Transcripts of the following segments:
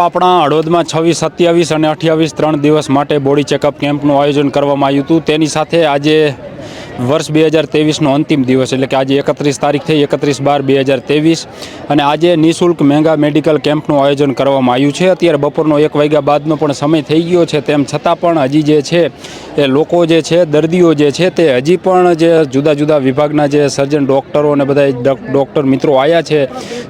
આપણા હળવદમાં છવ્વીસ, સત્યાવીસ અને અઠ્યાવીસ, ત્રણ દિવસ માટે બોડી ચેકઅપ કેમ્પનું આયોજન કરવામાં આવ્યું હતું. તેની સાથે આજે વર્ષ બે હજાર તેવીસનો અંતિમ દિવસ, એટલે કે આજે એકત્રીસ તારીખ થઈ, એકત્રીસ બાર બે હજાર તેવીસ અને આજે નિઃશુલ્ક મેગા મેડિકલ કેમ્પનું આયોજન કરવામાં આવ્યું છે. અત્યારે બપોરનો એક વાગ્યા બાદનો પણ સમય થઈ ગયો છે. તેમ છતાં પણ હજી જે છે એ લોકો જે છે, દર્દીઓ જે છે, તે હજી પણ જે જુદા જુદા વિભાગના જે સર્જન ડૉક્ટરો અને બધા ડોક- ડૉક્ટર મિત્રો આવ્યા છે,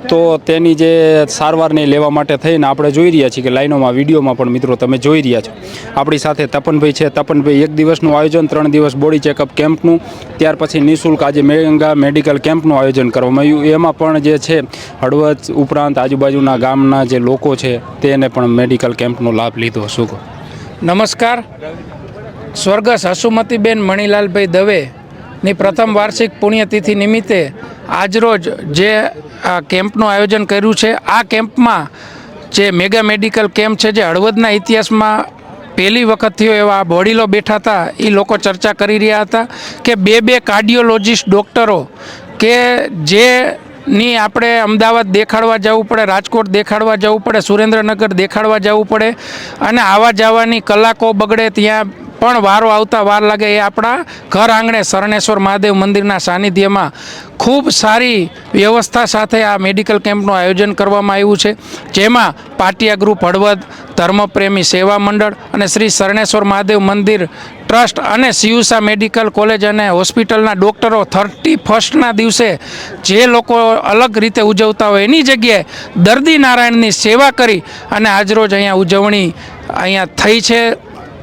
તો તેની જે સારવારને લેવા માટે થઈને આપણે જોઈ રહ્યા છીએ કે લાઈનોમાં, વિડીયોમાં પણ મિત્રો તમે જોઈ રહ્યા છો. આપણી સાથે તપનભાઈ છે. તપનભાઈ, એક દિવસનું આયોજન, ત્રણ દિવસ બોડી ચેકઅપ કેમ્પનું, ત્યાર પછી નિઃશુલ્ક આજે મેંગા મેડિકલ કેમ્પનું આયોજન કરવામાં આવ્યું. એમાં પણ જે છે, હળવદ ઉપરાંત આજુબાજુના ગામના જે લોકો છે, તેને પણ મેડિકલ કેમ્પનો લાભ લીધો. શું નમસ્કાર. સ્વર્ગસ્થ હસુમતીબેન મણિલાલભાઈ દવેની પ્રથમ વાર્ષિક પુણ્યતિથિ નિમિત્તે આજરોજ જે, આ કેમ્પનું આયોજન કર્યું છે, આ કેમ્પમાં જે મેગા મેડિકલ કેમ્પ છે, જે હળવદના ઇતિહાસમાં પહેલી વખત થયો એવા બોડીલો બેઠા હતા એ લોકો ચર્ચા કરી રહ્યા હતા કે બે બે કાર્ડિયોલોજિસ્ટ ડૉક્ટરો કે જે ની આપણે અમદાવાદ દેખાડવા જવું પડે, રાજકોટ દેખાડવા જવું પડે, સુરેન્દ્રનગર દેખાડવા જવું પડે અને આવા જવાની કલાકો બગડે ત્યાં પણ વારો આવતા વાર લાગે એ આપણા ઘર આંગણે શરણેશ્વર મહાદેવ મંદિરના સાનિધ્યમાં ખૂબ સારી વ્યવસ્થા સાથે આ મેડિકલ કેમ્પનું આયોજન કરવામાં આવ્યું છે. જેમાં પાટિયા ગ્રુપ હળવદ, ધર્મપ્રેમી સેવા મંડળ અને શ્રી શરણેશ્વર મહાદેવ મંદિર ટ્રસ્ટ અને સિયુસા મેડિકલ કોલેજ અને હોસ્પિટલના ડૉક્ટરો થર્ટી ફર્સ્ટના દિવસે જે લોકો અલગ રીતે ઉજવતા હોય એની જગ્યાએ દર્દી નારાયણની સેવા કરી અને આજરોજ અહીંયા ઉજવણી અહીંયા થઈ છે.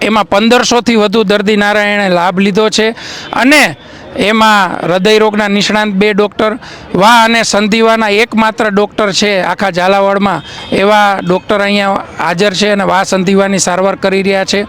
એમાં પંદરસોથી વધુ દર્દી નારાયણે લાભ લીધો છે. અને એમાં હૃદયરોગના નિષ્ણાંત બે ડૉક્ટર વા અને સંધિવાના એકમાત્ર ડૉક્ટર છે આખા ઝાલાવાડમાં. એવા ડૉક્ટર અહીંયા હાજર છે અને વા સંધિવાની સારવાર કરી રહ્યા છે.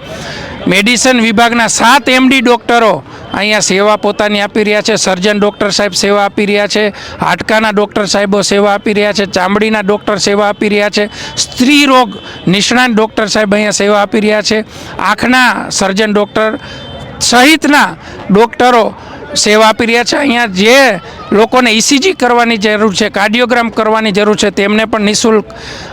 મેડિસિન વિભાગના સાત એમડી ડૉક્ટરો અહીંયા સેવા પોતાની આપી રહ્યા છે. સર્જન ડૉક્ટર સાહેબ સેવા આપી રહ્યા છે. હાડકાના ડૉક્ટર સાહેબો સેવા આપી રહ્યા છે. ચામડીના ડૉક્ટર સેવા આપી રહ્યા છે. સ્ત્રી રોગ નિષ્ણાંત ડૉક્ટર સાહેબ અહીંયા સેવા આપી રહ્યા છે. આંખના સર્જન ડૉક્ટર સહિતના ડૉક્ટરો સેવા આપી રહ્યા છે. અહીંયા જે લોકોને ઇસીજી કરવાની જરૂર છે, કાર્ડિયોગ્રામ કરવાની જરૂર છે, તેમને પણ નિઃશુલ્ક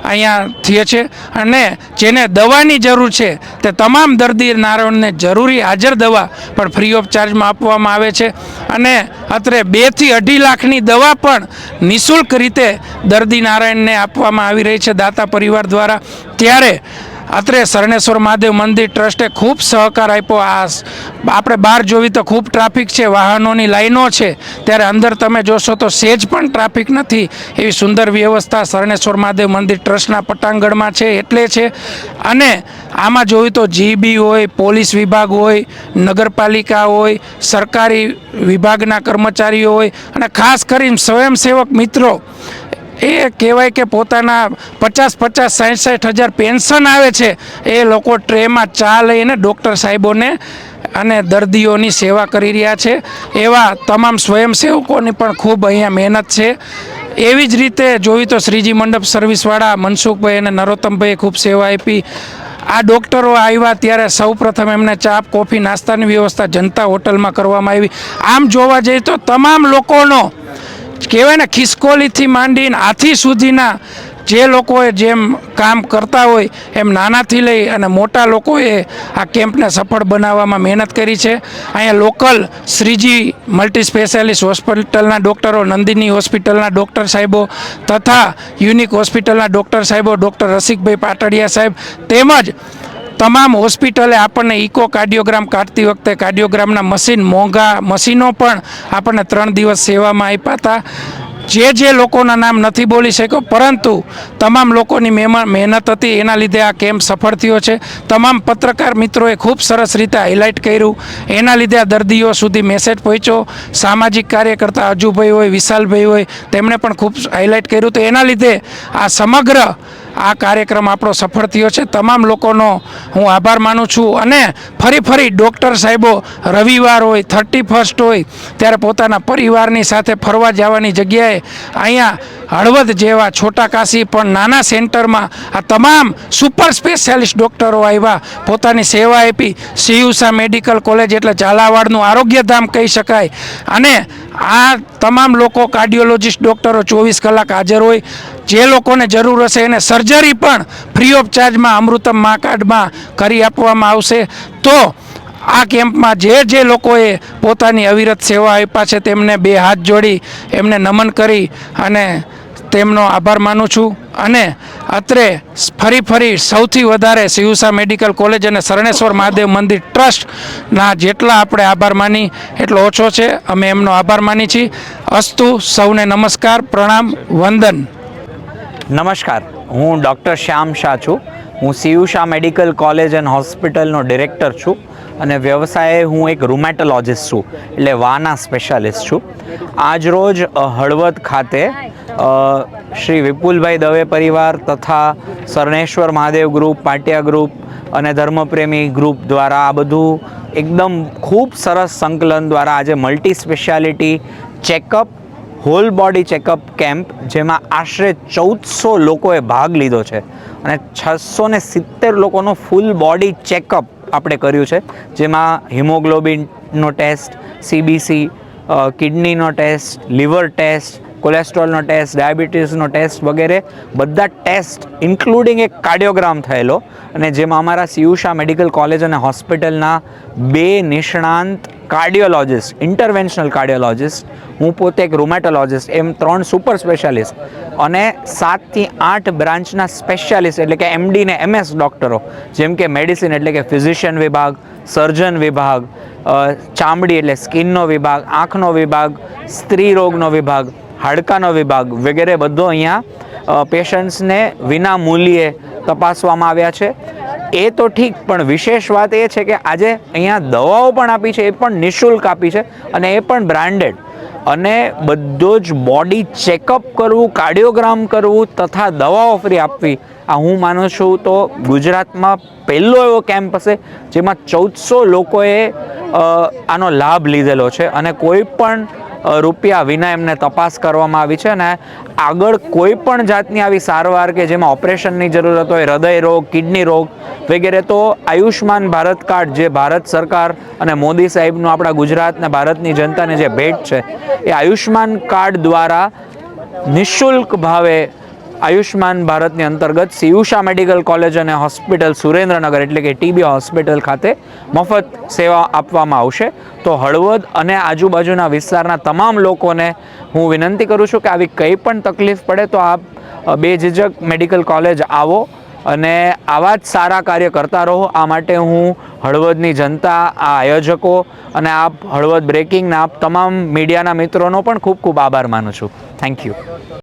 અહીંયા થયે છે. અને જેને દવાની જરૂર છે, તે તમામ દર્દી નારાયણને જરૂરી હાજર દવા પણ ફ્રી ઓફ ચાર્જમાં આપવામાં આવે છે. અને અત્રે બેથી અઢી લાખની દવા પણ નિઃશુલ્ક રીતે દર્દી નારાયણને આપવામાં આવી રહી છે દાતા પરિવાર દ્વારા. ત્યારે અત્રે શરણેશ્વર મહાદેવ મંદિર ટ્રસ્ટે ખૂબ સહકાર આપ્યો. આ આપણે બહાર જોવી તો ખૂબ ટ્રાફિક છે, વાહનોની લાઈનો છે. ત્યારે અંદર તમે જોશો તો સેજ પણ ટ્રાફિક નથી. એવી સુંદર વ્યવસ્થા શરણેશ્વર મહાદેવ મંદિર ટ્રસ્ટના પટાંગણમાં છે, એટલે છે. અને આમાં જોયું તો જીબી હોય, પોલીસ વિભાગ હોય, નગરપાલિકા હોય, સરકારી વિભાગના કર્મચારીઓ હોય. અને ખાસ કરીને સ્વયંસેવક મિત્રો એ કહેવાય કે પોતાના પચાસ પચાસ સાઠ સાઠ હજાર પેન્શન આવે છે, એ લોકો ટ્રેમાં ચા લઈને ડૉક્ટર સાહેબોને અને દર્દીઓની સેવા કરી રહ્યા છે. એવા તમામ સ્વયંસેવકોની પણ ખૂબ અહીંયા મહેનત છે. એવી જ રીતે જોઈ તો શ્રીજી મંડપ સર્વિસવાળા મનસુખભાઈ અને નરોત્તમભાઈએ ખૂબ સેવા આપી. આ ડૉક્ટરો આવ્યા ત્યારે સૌપ્રથમ એમને ચા, કોફી, નાસ્તાની વ્યવસ્થા જનતા હોટલમાં કરવામાં આવી. આમ જોવા જઈએ તો તમામ લોકોનો કહેવાય ને, ખિસકોલીથી માંડીને હાથી સુધીના જે લોકોએ જેમ કામ કરતા હોય એમ નાનાથી લઈ અને મોટા લોકોએ આ કેમ્પને સફળ બનાવવામાં મહેનત કરી છે. અહીંયા લોકલ શ્રીજી મલ્ટી સ્પેશિયાલિસ્ટ હોસ્પિટલના ડૉક્ટરો, નંદિની હોસ્પિટલના ડૉક્ટર સાહેબો તથા યુનિક હોસ્પિટલના ડૉક્ટર સાહેબો ડૉક્ટર રસિકભાઈ પાટડિયા સાહેબ તેમજ તમામ હોસ્પિટલે આપણને ઇકો કાર્ડિયોગ્રામ કાઢતી વખતે કાર્ડિયોગ્રામના મશીન મોંઘા મશીનો પણ આપણને ત્રણ દિવસ સેવામાં આપ્યા હતા. જે જે લોકોના નામ નથી બોલી શક્યો, પરંતુ તમામ લોકોની મહેનત હતી. એના લીધે આ કેમ્પ સફળ થયો છે. તમામ પત્રકાર મિત્રોએ ખૂબ સરસ રીતે હાઇલાઇટ કર્યું. એના લીધે આ દર્દીઓ સુધી મેસેજ પહોંચ્યો. સામાજિક કાર્યકર્તા અજુભાઈ હોય, વિશાલભાઈ હોય, તેમણે પણ ખૂબ હાઇલાઇટ કર્યું. તો એના લીધે આ સમગ્ર આ કાર્યક્રમ આપણો સફળ થયો છે. તમામ લોકોનો હું આભાર માનું છું અને ફરી ફરી ડૉક્ટર સાહેબો રવિવાર હોય થર્ટી ફર્સ્ટ હોય, ત્યારે પોતાના પરિવારની સાથે ફરવા જવાની જગ્યાએ અહીંયા હળવદ જેવા છોટા કાશી પણ નાના સેન્ટરમાં આ તમામ સુપર સ્પેશિયાલિસ્ટ ડૉક્ટરો આવ્યા. પોતાની સેવા આપી. સિયુસા મેડિકલ કોલેજ એટલે ઝાલાવાડનું આરોગ્યધામ કહી શકાય. અને આ તમામ લોકો કાર્ડિયોલોજિસ્ટ, ડૉક્ટરો ચોવીસ કલાક હાજર હોય. જે લોકોને જરૂર હશે એને સર્જરી પણ ફ્રી ઓફ ચાર્જમાં અમૃતમ મા કાર્ડમાં કરી આપવામાં આવશે. તો આ કેમ્પમાં જે જે લોકોએ પોતાની અવિરત સેવા આપ્યા છે તેમને બે હાથ જોડી, એમને નમન કરી અને તેમનો આભાર માનું છું. અને અત્રે ફરી ફરી સૌથી વધારે સિયુસા મેડિકલ કોલેજ અને શરણેશ્વર મહાદેવ મંદિર ટ્રસ્ટના જેટલા આપણે આભાર માની, એટલો ઓછો છે. અમે એમનો આભાર માની છીએ. અસ્તુ, સૌને નમસ્કાર, પ્રણામ, વંદન. નમસ્કાર. હું ડૉક્ટર શ્યામ શાહ છું. હું સિયુષા મેડિકલ કોલેજ એન્ડ હોસ્પિટલનો ડિરેક્ટર છું અને વ્યવસાયે હું એક રૂમેટોલોજિસ્ટ છું, એટલે વાના સ્પેશિયાલિસ્ટ છું. આજરોજ રોજ હળવદ ખાતે શ્રી વિપુલભાઈ દવે પરિવાર તથા શરણેશ્વર મહાદેવ ગ્રુપ, પાટિયા ગ્રુપ અને ધર્મપ્રેમી ગ્રુપ દ્વારા આ બધું એકદમ ખૂબ સરસ સંકલન દ્વારા આજે multi speciality checkup whole body checkup camp જેમાં આશરે ચૌદસો લોકોએ ભાગ લીધો છે. અને છસો ને સિત્તેર લોકોનો ફૂલ બોડી ચેકઅપ આપણે કર્યું છે. જેમાં હિમોગ્લોબિનનો ટેસ્ટ સીબીસી કિડનીનો ટેસ્ટ લીવર ટેસ્ટ કોલેસ્ટ્રોલનો ટેસ્ટ, ડાયાબિટીસનો ટેસ્ટ વગેરે બધા ટેસ્ટ ઇન્ક્લુડિંગ એક કાર્ડિયોગ્રામ થયેલો. અને જેમાં અમારા સિયુષા મેડિકલ કોલેજ અને હોસ્પિટલના બે નિષ્ણાંત કાર્ડિયોલોજિસ્ટ, ઇન્ટરવેન્શનલ કાર્ડિયોલોજિસ્ટ, હું પોતે એક રૂમેટોલોજિસ્ટ એમ ત્રણ સુપર સ્પેશિયાલિસ્ટ અને સાતથી આઠ બ્રાન્ચના સ્પેશિયાલિસ્ટ એટલે કે એમડી ને એમએસ ડૉક્ટરો જેમ કે મેડિસિન એટલે કે ફિઝિશિયન વિભાગ સર્જન વિભાગ ચામડી એટલે સ્કિનનો વિભાગ, આંખનો વિભાગ, સ્ત્રી રોગનો વિભાગ હાડકાનો વિભાગ વગેરે બધો અહીંયા પેશન્ટ્સને વિના મૂલ્યે તપાસવામાં આવ્યા છે. એ તો ઠીક, પણ વિશેષ વાત એ છે કે આજે અહીંયા દવાઓ પણ આપી છે, એ પણ નિઃશુલ્ક આપી છે અને એ પણ બ્રાન્ડેડ અને બધો જ બોડી ચેકઅપ કરવું કાર્ડિયોગ્રામ કરવું તથા દવાઓ ફ્રી આપવી, આ હું માનું છું તો ગુજરાતમાં પહેલો એવો કેમ્પ હશે જેમાં ચૌદસો લોકોએ આનો લાભ લીધેલો છે. અને કોઈ પણ રૂપિયા વિના એમને તપાસ કરવામાં આવી છે અને આગળ કોઈ પણ જાતની આવી સારવાર કે જેમાં ઓપરેશનની જરૂરત હોય, હૃદય રોગ, કિડની રોગ વગેરે, તો આયુષ્માન ભારત કાર્ડ જે ભારત સરકાર અને મોદી સાહેબનું આપણા ગુજરાત અને ભારતની જનતાને જે ભેટ છે, એ આયુષ્માન કાર્ડ દ્વારા નિઃશુલ્ક ભાવે આયુષ્માન ભારતની અંતર્ગત સિયુષા મેડિકલ કોલેજ અને હોસ્પિટલ સુરેન્દ્રનગર, એટલે કે ટીબી હોસ્પિટલ ખાતે મફત સેવા આપવામાં આવશે. તો હળવદ અને આજુબાજુના વિસ્તારના તમામ લોકોને હું વિનંતી કરું છું કે આવી કંઈ પણ તકલીફ પડે તો આપ બે ઝિઝક મેડિકલ કોલેજ આવો અને આવા જ સારા કાર્ય કરતા રહો. આ માટે હું હળવદની જનતા, આ આયોજકો અને આપ હળવદ બ્રેકિંગના આપ તમામ મીડિયાના મિત્રોનો પણ ખૂબ ખૂબ આભાર માનું છું. Thank you